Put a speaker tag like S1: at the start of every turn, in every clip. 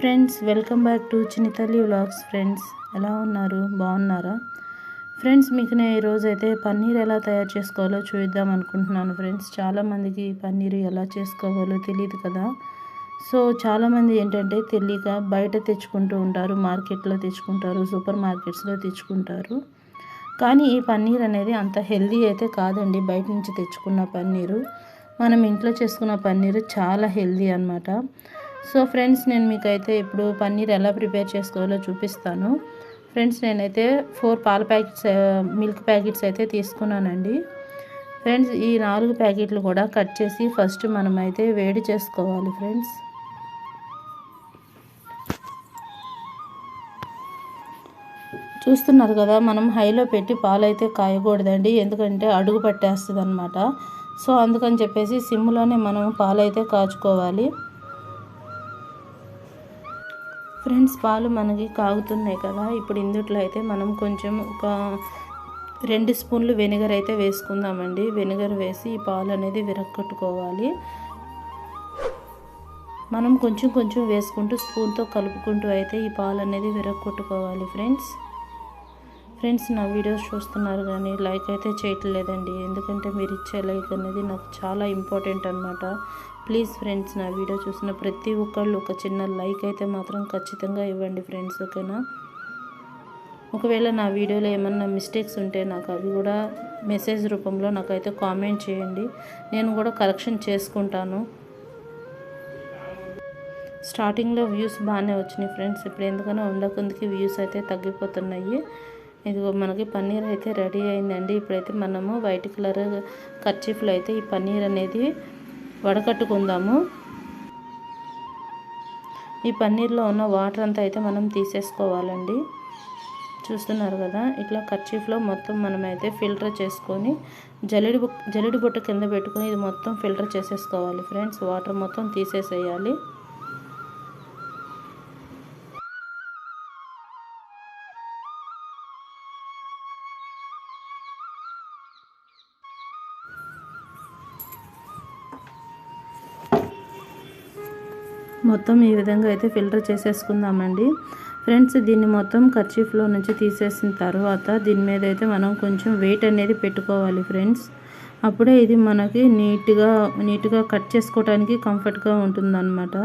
S1: Friends welcome back to Chinitalli vlogs friends. ఎలా ఉన్నారు? బాగున్నారా? ఫ్రెండ్స్ మీకు నేను ఈరోజు అయితే పన్నీర్ ఎలా తయారు చేసుకోవాలో చూద్దాం అనుకుంటున్నాను ఫ్రెండ్స్. చాలామందికి పన్నీర్ ఎలా చేసుకోవాలో తెలియదు కదా. సో చాలామంది ఏంటంటే తెలియక బయట తెచ్చుకుంటూ ఉంటారు మార్కెట్లో తెచ్చుకుంటారు సూపర్ మార్కెట్స్లో తెచ్చుకుంటారు. కానీ ఈ పన్నీర్ అనేది అంత హెల్దీ అయితే కాదండి బయట నుంచి తెచ్చుకున్న పన్నీరు. మనం ఇంట్లో చేసుకున్న పన్నీరు చాలా హెల్దీ అనమాట సో ఫ్రెండ్స్ నేను మీకైతే ఇప్పుడు పన్నీర్ ఎలా ప్రిపేర్ చేసుకోవాలో చూపిస్తాను. ఫ్రెండ్స్ నేనైతే ఫోర్ పాల ప్యాకెట్స్ మిల్క్ ప్యాకెట్స్ అయితే తీసుకున్నానండి. ఫ్రెండ్స్ ఈ నాలుగు ప్యాకెట్లు కూడా కట్ చేసి ఫస్ట్ మనం అయితే వేడి చేసుకోవాలి ఫ్రెండ్స్. చూస్తున్నారు కదా మనం హైలో పెట్టి పాలు అయితే కాయకూడదండి ఎందుకంటే అడుగు పట్టేస్తుంది అనమాట సో అందుకని చెప్పేసి సిమ్లోనే మనం పాలు అయితే కాచుకోవాలి. ఫ్రెండ్స్ పాలు మనకి కాగుతున్నాయి కదా. ఇప్పుడు ఇందుట్లో అయితే మనం కొంచెం ఒక రెండు స్పూన్లు వెనిగర్ అయితే వేసుకుందామండి. వెనిగర్ వేసి ఈ పాలు అనేది విరక్కట్టుకోవాలి మనం కొంచెం కొంచెం వేసుకుంటూ స్పూన్తో కలుపుకుంటూ అయితే ఈ పాలు అనేది విరక్కొట్టుకోవాలి ఫ్రెండ్స్. ఫ్రెండ్స్ నా వీడియోస్ చూస్తున్నారు కానీ లైక్ అయితే చేయట్లేదండి. ఎందుకంటే మీరు ఇచ్చే లైక్ అనేది నాకు చాలా ఇంపార్టెంట్ అనమాట ప్లీజ్ ఫ్రెండ్స్ నా వీడియో చూసిన ప్రతి ఒక్కళ్ళు ఒక చిన్న లైక్ అయితే మాత్రం ఖచ్చితంగా ఇవ్వండి ఫ్రెండ్స్ ఓకేనా? ఒకవేళ నా వీడియోలో ఏమన్నా మిస్టేక్స్ ఉంటే నాకు అవి కూడా మెసేజ్ రూపంలో నాకైతే కామెంట్ చేయండి. నేను కూడా కరెక్షన్ చేసుకుంటాను. స్టార్టింగ్లో వ్యూస్ బాగానే వచ్చినాయి ఫ్రెండ్స్. ఇప్పుడు ఎందుకనో ఉండకుందికి వ్యూస్ అయితే తగ్గిపోతున్నాయి. ఇదిగో మనకి పన్నీర్ అయితే రెడీ అయిందండి. ఇప్పుడైతే మనము వైట్ కలర్ కర్చీఫ్లో అయితే ఈ పన్నీర్ అనేది వడకట్టుకుందాము. ఈ పన్నీర్లో ఉన్న వాటర్ అంతా అయితే మనం తీసేసుకోవాలండి. చూస్తున్నారు కదా ఇట్లా కర్చీఫ్లో మొత్తం మనమైతే ఫిల్టర్ చేసుకొని జలిడి జలిడి బుట్ట కింద పెట్టుకొని ఇది మొత్తం ఫిల్టర్ చేసేసుకోవాలి. ఫ్రెండ్స్ వాటర్ మొత్తం తీసేసేయాలి. మొత్తం ఈ విధంగా అయితే ఫిల్టర్ చేసేసుకుందామండి. ఫ్రెండ్స్ దీన్ని మొత్తం కర్చీఫ్లో నుంచి తీసేసిన తర్వాత దీని మీద అయితే మనం కొంచెం వెయిట్ అనేది పెట్టుకోవాలి ఫ్రెండ్స్. అప్పుడే ఇది మనకి నీట్గా నీట్గా కట్ చేసుకోవడానికి కంఫర్ట్గా ఉంటుందన్నమాట.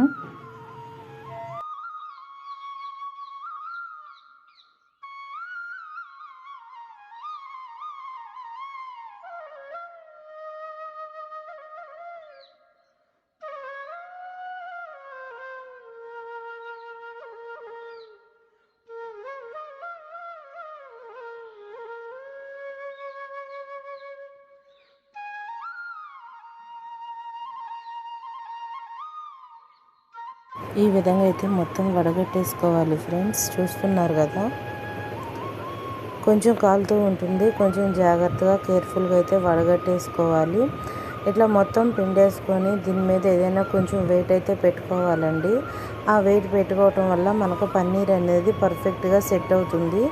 S1: ఈ విధంగా అయితే మొత్తం వడగట్టేసుకోవాలి ఫ్రెండ్స్. చూస్తున్నారు కదా? కొంచెం కాలుతూ ఉంటుంది. కొంచెం జాగ్రత్తగా కేర్ఫుల్గా అయితే వడగట్టేసుకోవాలి. ఇట్లా మొత్తం పిండేసుకొని దీని మీద ఏదైనా కొంచెం వెయిట్ అయితే పెట్టుకోవాలండి. ఆ వెయిట్ పెట్టుకోవటం వల్ల మనకు పన్నీర్ అనేది పర్ఫెక్ట్గా సెట్ అవుతుంది.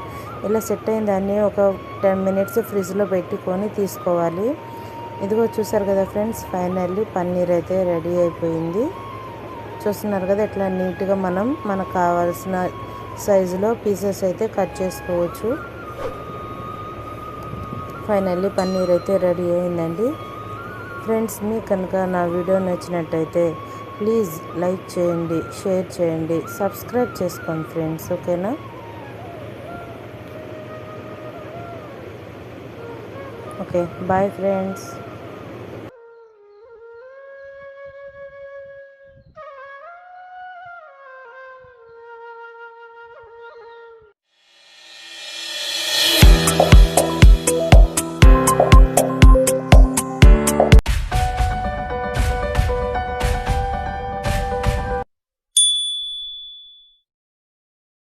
S1: ఇలా సెట్ అయిన దాన్ని ఒక టెన్ మినిట్స్ ఫ్రిడ్జ్లో పెట్టుకొని తీసుకోవాలి. ఇదిగో చూసారు కదా ఫ్రెండ్స్ ఫైనల్లీ పన్నీర్ అయితే రెడీ అయిపోయింది. చూస్తున్నారు కదా ఇట్లా నీట్గా మనం మనకు కావాల్సిన సైజులో పీసెస్ అయితే కట్ చేసుకోవచ్చు. ఫైనల్లీ పన్నీర్ అయితే రెడీ అయిందండి. ఫ్రెండ్స్ మీ కనుక నా వీడియో నచ్చినట్టయితే ప్లీజ్ లైక్ చేయండి షేర్ చేయండి సబ్స్క్రైబ్ చేసుకోండి ఫ్రెండ్స్ ఓకేనా? Okay bye friends.